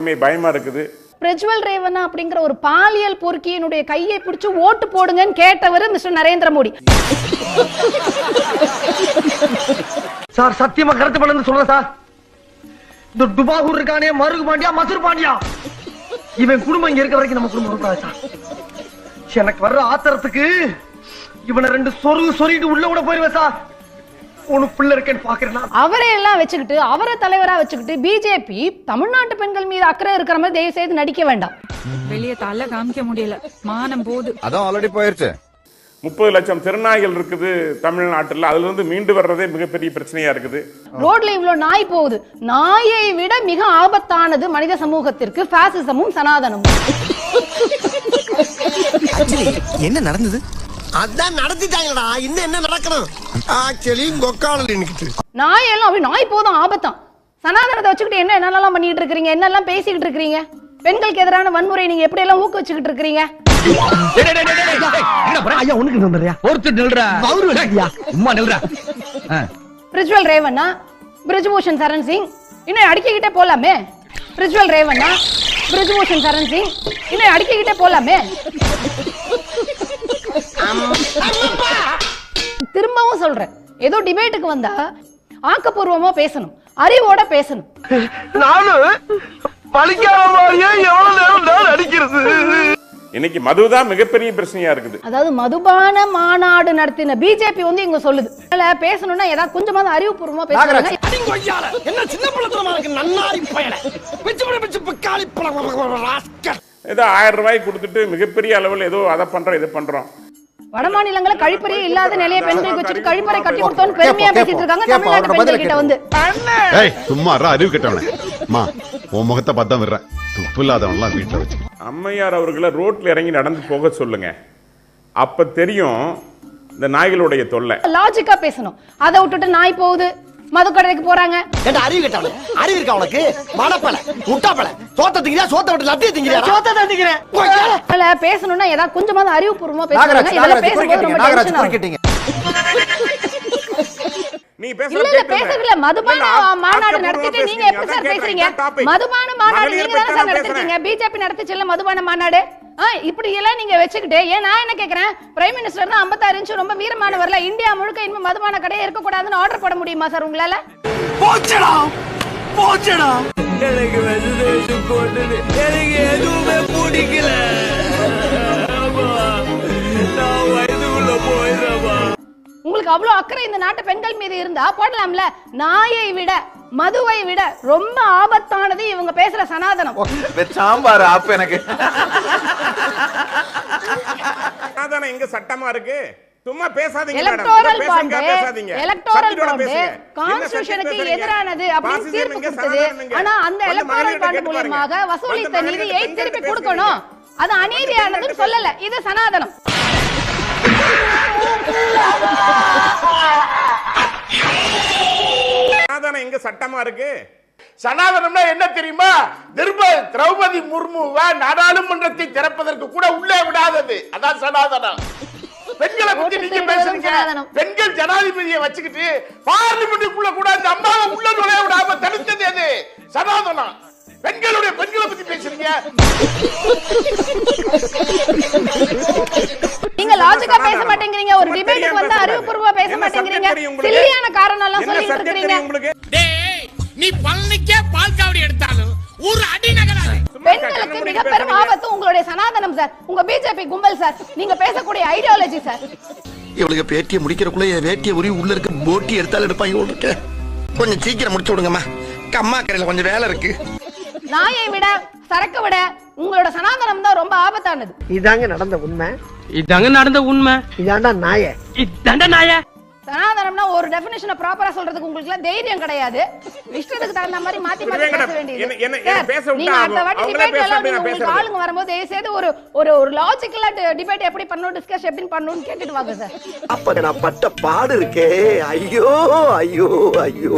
உண்மை பயமா இருக்குது. பிரஜ்வல் ரேவண்ணா அப்படிங்கிற ஒரு பாலியல் பொறுக்கியினுடைய கையை பிடிச்சு ஓட்டு போடுங்கன்னு கேட்டவர் மிஸ்டர் நரேந்திர மோடி. சார் சத்தியமா கருத்து பண்ணு சொல்றேன் சார். இந்த டுபாகூர் இருக்கானே மருகு பாண்டியா மசூர் பாண்டியா? இவன் குடும்பம் இங்க இருக்க வரைக்கும் நம்ம குடும்பம் இருக்காது சார்? எனக்கு வர்ற ஆத்திரத்துக்கு இவனை ரெண்டு சொருகு சொருகிட்டு உள்ள கூட போயிருவேன் சார். உனக்கு பிள்ளை இருக்கேன்னு பாக்குறேன்னா? அவரை எல்லாம் வச்சுக்கிட்டு அவரை தலைவரா வச்சுக்கிட்டு பிஜேபி தமிழ்நாட்டு பெண்கள் மீது அக்கறை இருக்கிற மாதிரி தயவு செய்து நடிக்க வேண்டாம். வெளிய தலை காமிக்க முடியல. மானம் போது அதான் ஆல்ரெடி போயிருச்சு. முப்பது லட்சம் திருநாய்கள் இருக்குது தமிழ்நாட்டில். அதுல இருந்து மீண்டு வர்றதே மிகப்பெரிய பிரச்சனையா இருக்குது. ரோட்ல இவ்வளவு நாய் போகுது. நாயை விட மிக ஆபத்தானது மனித சமூகத்திற்கு பாசிசமும் சனாதனமும். என்ன நடந்தது? அதான் நடத்திட்டாங்கடா. இன்னும் என்ன நடக்கணும்? ஆக்சுவலி கொக்காலில் நிக்கிட்டு. நாய் எல்லாம் அப்படி நாய் போதும் ஆபத்தாம். சனாதனத்தை வச்சுக்கிட்டு என்ன என்னெல்லாம் பண்ணிட்டு இருக்கீங்க என்னெல்லாம் பேசிக்கிட்டு இருக்கீங்க பெண்களுக்கு எதிரான வன்முறை நீங்க எப்படி எல்லாம் ஊக்குவிச்சுக்கிட்டு இருக்கீங்க ஐயா உனக்கு வந்துடுறியா ஒருத்தர் நில்றா. ஐயா. உம்மா நில்றா. பிரிஜ்வல் ரேவண்ணா பிரிஜ்பூஷன் சரண் சிங் இன்னும் அடிக்கிக்கிட்டே போலாமே. பிரிஜ்வல் ரேவண்ணா பிரிஜ்பூஷன் சரண் சிங் இன்னும் அடிக்கிக்கிட்டே போலாமே. திரும்பவும் சொல்றேன். ஏதோ டிபேட்டுக்கு வந்தா ஆக்கப்பூர்வமா பேசணும். அறிவோட பேசணும். நானும் பழிக்காத மாதிரியே எவ்வளவு நேரம் நான் அடிக்கிறது? இன்னைக்கு மதுதான் மிகப்பெரிய பிரச்சனையா இருக்குது. அதாவது மதுபான மாநாடு நடத்தின பிஜேபி வந்து இங்க சொல்லுது. அதனால பேசணும்னா ஏதாவது கொஞ்சமாவது அறிவுபூர்வமா பேசுறாங்க என்ன சின்ன பிள்ளைத்தனமா இருக்கு நன்னாரி பயல. பிச்சு பிடி பிச்சு பிக்காளி பழம் ராஸ்கல் ஏதோ ஆயிரம் ரூபாய் கொடுத்துட்டு மிகப்பெரிய அளவில் ஏதோ அதை பண்றோம் இதை பண்றோம். வட மாநிலங்கள கழிப்பறையே இல்லாத நிலைய பெண்களுக்கு வச்சுட்டு கழிப்பறை கட்டி கொடுத்தோன்னு பெருமையா பேசிட்டு இருக்காங்க. தமிழ்நாட்டு பெண்கள் கிட்ட வந்து ஏய் சும்மா இருடா, அறிவு கெட்டவனே. மா உன் முகத்தை பார்த்தா விடுறேன். துப்பு இல்லாதவன்லாம் வீட்டுல வச்சு. அம்மையார் அவர்களை ரோட்ல இறங்கி நடந்து போக சொல்லுங்க. அப்ப தெரியும் இந்த நாய்களுடைய தொல்லை. லாஜிக்கா பேசணும். அதை விட்டுட்டு நாய் போகுது. மதுக்கடைக்கு போறாங்க. ஏண்டா அறிவு கேட்டவன அறிவு இருக்கா உனக்கு? மடப்பல முட்டாப்பல. சோத்த திங்கிறியா சோத்த விட்டு லத்திய திங்கிறியா? சோத்த தட்டிக்கிறேன் அதனால பேசணும்னா ஏதாவது கொஞ்சமாவது அறிவுபூர்வமா பேசுறாங்க இதெல்லாம் பேசும்போது ரொம்ப டென்ஷன் ஆகும். நீ இல்ல இல்ல பேசல மதுபான மாநாடு நடத்திட்டு நீங்க எப்படி சார் பேசுறீங்க? மதுபான மாநாடு நீங்க தானே சார் நடத்திருக்கீங்க பிஜேபி நடத்துச்சுல்ல மதுபான மாநாடு? இப்படி எல்லாம் நீங்க வச்சுக்கிட்டு ஏன் நான் என்ன கேக்குறேன்? பிரைம் மினிஸ்டர் தான் ஐம்பத்தாறு இன்ச்சு ரொம்ப வீரமானவர்ல இந்தியா முழுக்க இனிமே மதுபான கடையே இருக்க கூடாதுன்னு ஆர்டர் போட முடியுமா சார் உங்களால? போச்சடா! போச்சடா! உங்களுக்கு அவ்வளவு அக்கறை இந்த நாட்டு பெண்கள் மீது இருந்தா போடலாம்ல? நாயை விட மதுவை விட ரொம்ப ஆபத்தானது இவங்க பேசுற சனாதனம். சாம்பார் ஆப் எனக்கு. அதானே எங்க சட்டமா இருக்கு? சும்மா பேசாதீங்க மேடம். எலக்டோரல் பாண்டு பேசாதீங்க. எலக்டோரல் பாண்டு கான்ஸ்டிடியூஷனுக்கு? எதிரானது அப்படின்னு தீர்ப்பு கொடுத்தது. சனாதனம்? ஆனா அந்த எலக்டோரல் பாண்டு வந்து வசூலித்த நிதியை திருப்பி. கொடுக்கணும். அது அநீதியானதுன்னு சொல்லல. இது சனாதனம். சட்டமா இருக்கு? சனாதனம்னா என்ன தெரியுமா? திரும்ப திரௌபதி முர்முவை நாடாளுமன்றத்தை திறப்பதற்கு கூட உள்ளே விடாதது. அதான் சனாதனம். பெண்களை பத்தி நீங்க பேசுறீங்க. பெண்கள் ஜனாதிபதியை வச்சுக்கிட்டு பார்லிமெண்ட்டுக்குள்ள கூட அந்த அம்மாவை உள்ள நுழைய விடாம தடுத்தது எது? சனாதனம். பெண்களுடைய பெண்களை பத்தி பேசுறீங்க. நீங்க லாஜிக்கா பேச. மாட்டேங்கிறீங்க. ஒரு உங்களுக்கு டிபேட்டுக்கு வந்து. அறிவுபூர்வமா பேச மாட்டேங்கிறீங்க? சில்லியான காரணம் எல்லாம் சொல்லிட்டு இருக்கீங்க பழனிக்கே பால் காவடி எடுத்தாலும் ஒரு அடி நகராது பெண்களுக்கு மூடிட்டு மிக பெரும் பேசுறீங்க. ஆபத்து உங்களுடைய சனாதனம் சார். உங்க பிஜேபி கும்பல் சார். நீங்க பேசக்கூடிய ஐடியாலஜி சார். இவளுக்கு பேட்டியை முடிக்கிறக்குள்ள என் வேட்டியை உரி உள்ள இருக்க போட்டி எடுத்தாலும் எடுப்பாங்க உள்ள கொஞ்சம் சீக்கிரம் முடிச்சு விடுங்கம்மா. கம்மா கரையில கொஞ்சம் வேலை இருக்கு. நாயை விட சரக்கு விட உங்களோட சனாதனம் தான் ரொம்ப ஆபத்தானது. இதாங்க நடந்த உண்மை. இதாங்க நடந்த உண்மை. இதாண்டா நாய. இதாண்ட நாய. சனாதனம்னா ஒரு டெபினிஷனை ப்ராப்பரா சொல்றதுக்கு உங்களுக்கு எல்லாம் தைரியம் கிடையாது. இஷ்டத்துக்கு தகுந்த மாதிரி மாத்தி மாத்தி பேச வேண்டியது. நீங்க அடுத்த. வாட்டி பேச எல்லாம் உங்களுக்கு. ஆளுங்க வரும்போது செய்து ஒரு ஒரு ஒரு லாஜிக்கலா டிபேட் எப்படி பண்ணணும் டிஸ்கஸ் எப்படி பண்ணணும்னு கேட்டுட்டு வாங்க சார். அப்ப நான் பட்ட பாடு இருக்கே. ஐயோ ஐயோ ஐயோ.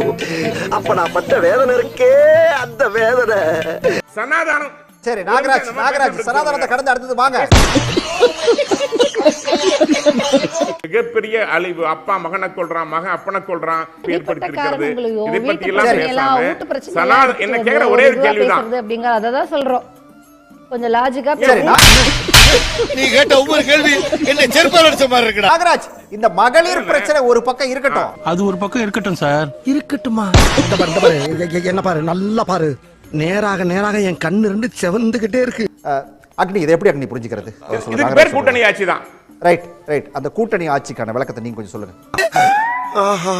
அப்ப நான் பட்ட வேதனை இருக்கே அந்த வேதனை. சனாதனம். சரி நாகராஜ் நாகராஜ் சனாதனத்தை கடந்து அடுத்தது வாங்க. மிகப்பெரிய அழிவு. அப்பா மகனை கொல்றான் மகன் அப்பனை கொல்றான் ஏற்படுத்தி இருக்கிறது குடிப்பட்டக்காரங்களையும், இதை பத்தி எல்லாம் பேசாம என்ன கேக்குற? ஒரே ஒரு கேள்விதான். அப்படிங்கிற அதை தான் சொல்றோம். கொஞ்சம் லாஜிக்கா நா- கேட்ட ஒவ்வொரு கேள்வி என்ன செருப்பால் அடிச்ச மாதிரி இருக்குடா. நாகராஜ் இந்த மகளிர் பிரச்சனை ஒரு பக்கம் இருக்கட்டும். அது ஒரு பக்கம் இருக்கட்டும் சார். இருக்கட்டுமா? இந்த பாரு இந்த என்ன பாரு? நல்லா பாரு. நேராக நேராக என் கண்ணு ரெண்டு செவந்துகிட்டே இருக்கு. அக்னி இதை எப்படி அக்னி புரிஞ்சுக்கிறது? இதுக்கு பேர் கூட்டணி ஆட்சி தான். ரைட் ரைட் அந்த கூட்டணி ஆட்சிக்கான விளக்கத்தை நீங்க கொஞ்சம் சொல்லுங்க. ஆஹா.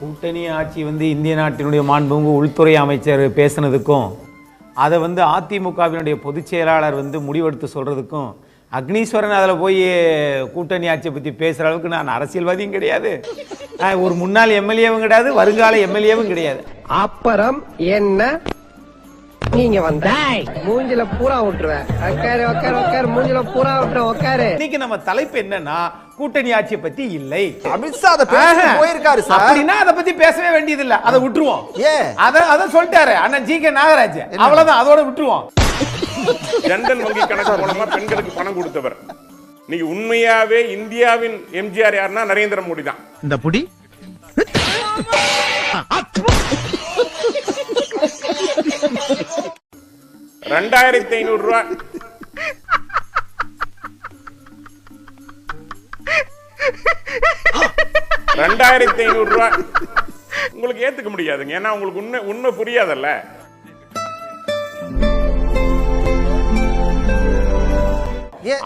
கூட்டணி ஆட்சி வந்து இந்திய நாட்டினுடைய மாண்புமிகு உள்துறை அமைச்சர் பேசுனதுக்கும் அதை வந்து அதிமுகவினுடைய பொதுச் செயலாளர் வந்து முடிவெடுத்து சொல்றதுக்கும் அக்னீஸ்வரன் அதில் போய் கூட்டணி ஆட்சியை பற்றி பேசுகிற அளவுக்கு நான் அரசியல்வாதியும் கிடையாது. நான் ஒரு முன்னாள் எம்எல்ஏவும் கிடையாது வருங்கால எம்எல்ஏவும் கிடையாது. அப்புறம் என்ன? நீங்க வந்த மூஞ்சில பூரா விட்டுருவேன். உக்காரு உக்காரு உக்காரு மூஞ்சில பூரா விட்டுருவேன் உக்காரு இன்னைக்கு நம்ம தலைப்பு என்னன்னா கூட்டணி ஆட்சியை பத்தி இல்லை. அமித்ஷா அதை பேசி. போயிருக்காரு சார். அப்படின்னா அதை பத்தி பேசவே வேண்டியது இல்ல அதை விட்டுருவோம். ஏன்? அத அத சொல்லிட்டாரு அண்ணன் ஜி கே நாகராஜ். அவ்வளவுதான். அதோட விட்டுருவோம். ஜன்தன் வங்கி கணக்கு மூலமா பெண்களுக்கு பணம் கொடுத்தவர். நீங்க உண்மையாவே இந்தியாவின் எம்ஜிஆர் யாருன்னா நரேந்திர மோடி தான். இந்த புடி. ரெண்டாயிரத்தி ஐநூறு ரூபா. ரெண்டாயிரத்தி ஐநூறு ரூபா. உங்களுக்கு ஏத்துக்க முடியாதுங்க. ஏன்னா உங்களுக்கு உண்மை உண்மை புரியாதல்ல.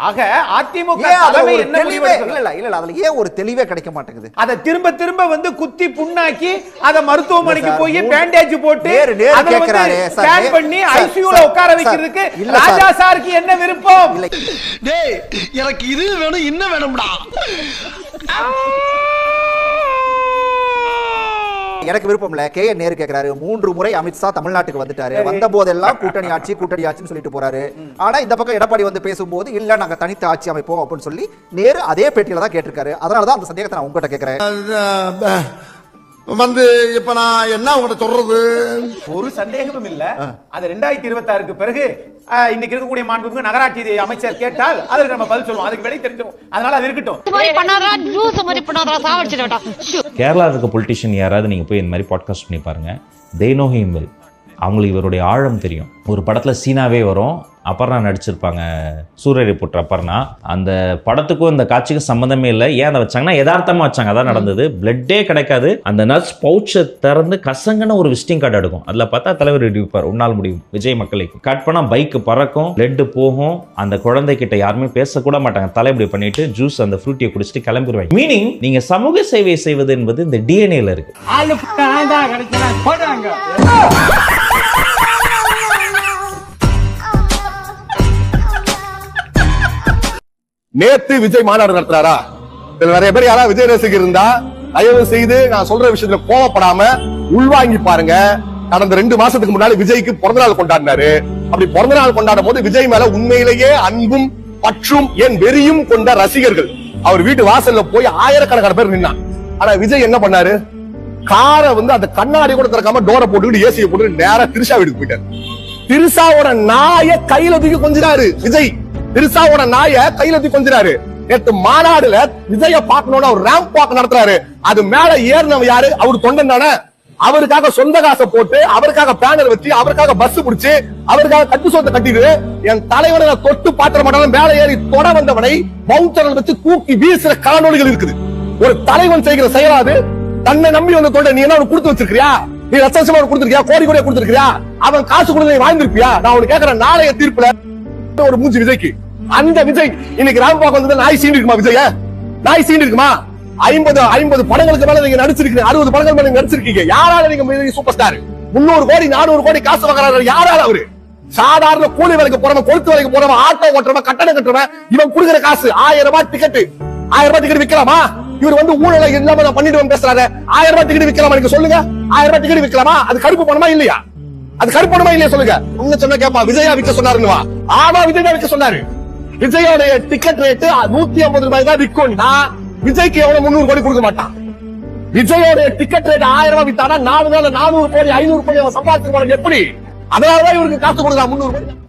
ஆக அதிமுக தலைமை என்ன தெளிவே? இல்ல இல்ல இல்ல அதுல ஏன் ஒரு தெளிவே கிடைக்க மாட்டேங்குது அதை திரும்ப திரும்ப வந்து குத்தி புண்ணாக்கி அத மருத்துவமனைக்கு போய் பேண்டேஜ் போட்டு நேரு- கேக்குறாரு. ஸ்கேன் பண்ணி ஐசியூல உட்கார வைக்கிறதுக்கு. ராஜா சாருக்கு என்ன விருப்பம் டேய் எனக்கு இது வேணும் இன்னும் வேணும்டா எனக்கு விருப்பம் இல்ல கே என் நேரு கேக்குறாரு. மூன்று முறை அமித்ஷா தமிழ்நாட்டுக்கு வந்துட்டாரு. வந்த போதெல்லாம் கூட்டணி ஆட்சி கூட்டணி ஆட்சின்னு சொல்லிட்டு போறாரு. ஆனா இந்த பக்கம் எடப்பாடி வந்து பேசும்போது இல்ல நாங்க தனித்த ஆட்சி அமைப்போம் அப்படின்னு சொல்லி நேரு அதே பேட்டியில தான் கேட்டிருக்காரு. அதனாலதான் அந்த சந்தேகத்தை நான் உங்ககிட்ட கேக்குறேன். வந்து இப்ப நான் என்ன உங்கள்கிட்ட சொல்றது? ஒரு சந்தேகமும் இல்ல. அது ரெண்டாயிரத்தி இருபத்தி ஆறுக்கு பிறகு இன்னைக்கு இருக்கக்கூடிய மாண்புமிகு நகராட்சி அமைச்சர் கேட்டால் அதுக்கு நம்ம பதில் சொல்லுவோம். அதுக்கு விடை தெரிஞ்சிடும் அதனால அது இருக்கட்டும். கேரளா இருக்க பொலிட்டிஷியன் யாராவது நீங்கள் போய் இந்த மாதிரி பாட்காஸ்ட் பண்ணி பாருங்க. தே நோ ஹிம் வெல் அவங்களுக்கு இவருடைய ஆழம் தெரியும். ஒரு படத்தில் சீனாவே வரும். அப்பர்ணா நடிச்சிருப்பாங்க. சூரிய போட்டு அப்பர்ணா அந்த படத்துக்கும் இந்த காட்சிக்கும் சம்மந்தமே இல்லை. ஏன் அதை வச்சாங்கன்னா யதார்த்தமாக வச்சாங்க. அதான் நடந்தது. பிளட்டே கிடைக்காது. அந்த நர்ஸ் பவுச்சை திறந்து கசங்கன ஒரு விசிட்டிங் கார்டு எடுக்கும். அதில் பார்த்தா தலைவர் இடிப்பார் உன்னால் முடியும். விஜய் மக்களுக்கு. கட் பண்ணால் பைக்கு பறக்கும். பிளட்டு போகும். அந்த குழந்தைகிட்ட யாருமே பேசக்கூட மாட்டாங்க. தலை இப்படி பண்ணிட்டு ஜூஸ் அந்த ஃப்ரூட்டியை குடிச்சிட்டு கிளம்பிடுவாங்க மீனிங் நீங்கள் சமூக சேவை செய்வது என்பது இந்த டிஎன்ஏல இருக்கு. நேத்து விஜய் மாநாடு நடத்துறாரா? இதுல நிறைய பேர் யாராவது விஜய் ரசிகர் இருந்தா தயவு செய்து நான் சொல்ற விஷயத்துல கோவப்படாம உள்வாங்கி பாருங்க. கடந்த ரெண்டு மாசத்துக்கு முன்னாடி விஜய்க்கு பிறந்த நாள் கொண்டாடினாரு. அப்படி பிறந்த நாள் கொண்டாடும் போது விஜய் மேல உண்மையிலேயே அன்பும் பற்றும் என் வெறியும் கொண்ட ரசிகர்கள். அவர் வீட்டு வாசல்ல போய் ஆயிரக்கணக்கான பேர் நின்னான் ஆனா விஜய் என்ன பண்ணாரு? காரை வந்து அந்த கண்ணாடி கூட திறக்காம டோரை போட்டுக்கிட்டு ஏசியை போட்டு நேரா திருஷா வீட்டுக்கு போயிட்டாரு. திருஷாவோட நாய கையில தூக்கி கொஞ்சினாரு விஜய். திருசாவோட நாய கையில தூக்கி கொஞ்சிறாரு நேற்று மாநாடுல விஜய பாக்கணும்னு அவர் ரேம்ப் வாக் நடத்துறாரு. அது மேல ஏறினவன் யாரு? அவர் தொண்டன் தானே? அவருக்காக சொந்த காசை போட்டு அவருக்காக பேனர் வச்சு அவருக்காக பஸ் பிடிச்சு அவருக்காக கட்டு சொத்தை கட்டிட்டு என் தலைவனை தொட்டு பாத்திர மாட்டாலும் மேல ஏறி தொட வந்தவனை பவுன்சரல் வச்சு தூக்கி வீசுற காணொளிகள் இருக்குது. ஒரு தலைவன் செய்கிற செயலாது தன்னை நம்பி வந்த தொண்டை நீ என்ன கொடுத்து வச்சிருக்கியா நீ லட்சம் கொடுத்திருக்கியா? கோடி கோடியா கொடுத்திருக்கியா அவன் காசு கொடுத்து வாழ்ந்திருப்பியா நான் உனக்கு கேக்குறேன் நாளைய தீர்ப்புல ஒரு மூஞ்சி விஜய்க்கு. அந்த விஜய் இன்னைக்கு ராம்பாக் வந்து நாய் சீன் இருக்குமா விஜய? நாய் சீன் இருக்குமா? ஐம்பது ஐம்பது படங்களுக்கு மேல நீங்க நடிச்சிருக்கீங்க அறுபது படங்கள் மேல நீங்க நடிச்சிருக்கீங்க. யாரால நீங்க சூப்பர் ஸ்டார் முன்னூறு கோடி நானூறு கோடி காசு வாங்குறாரு யாரால அவரு? சாதாரண கூலி வேலைக்கு போறவன் கொளுத்து வேலைக்கு போறவன் ஆட்டோ ஓட்டுறவன் கட்டணம் கட்டுறவன் இவன் கொடுக்குற காசு ஆயிரம் ரூபாய் டிக்கெட் ஆயிரம் ரூபாய் டிக்கெட் விக்கலாமா? இவர் வந்து ஊழல இல்லாம நான் பண்ணிடுவேன் பேசுறாரு. ஆயிரம் ரூபாய் டிக்கெட் விக்கலாமா? நீங்க சொல்லுங்க. ஆயிரம் ரூபாய் டிக்கெட் விக்கலாமா? அது கருப்பு பணமா இல்லையா? அது கருப்பணமா இல்லையா சொல்லுங்க? உங்க சொன்ன கேப்பா விஜயா விக்க சொன்னாருன்னு ஆமா விஜயா விக்க சொன்னாரு. விஜயோடைய டிக்கெட் ரேட்டு நூத்தி ஐம்பது ரூபாய் தான் விற்கும்னா விஜய்க்கு எவ்வளவு? முன்னூறு கோடி கொடுக்க மாட்டான். விஜயோடைய டிக்கெட் ரேட் ஆயிரம் ரூபாய் வித்தானா? நாலு நாள் நானூறு கோடி ஐநூறு கோடி அவன் சம்பாதிச்சு எப்படி? அதனாலதான் இவருக்கு காசு கொடுக்கலாம் முன்னூறு கோடி.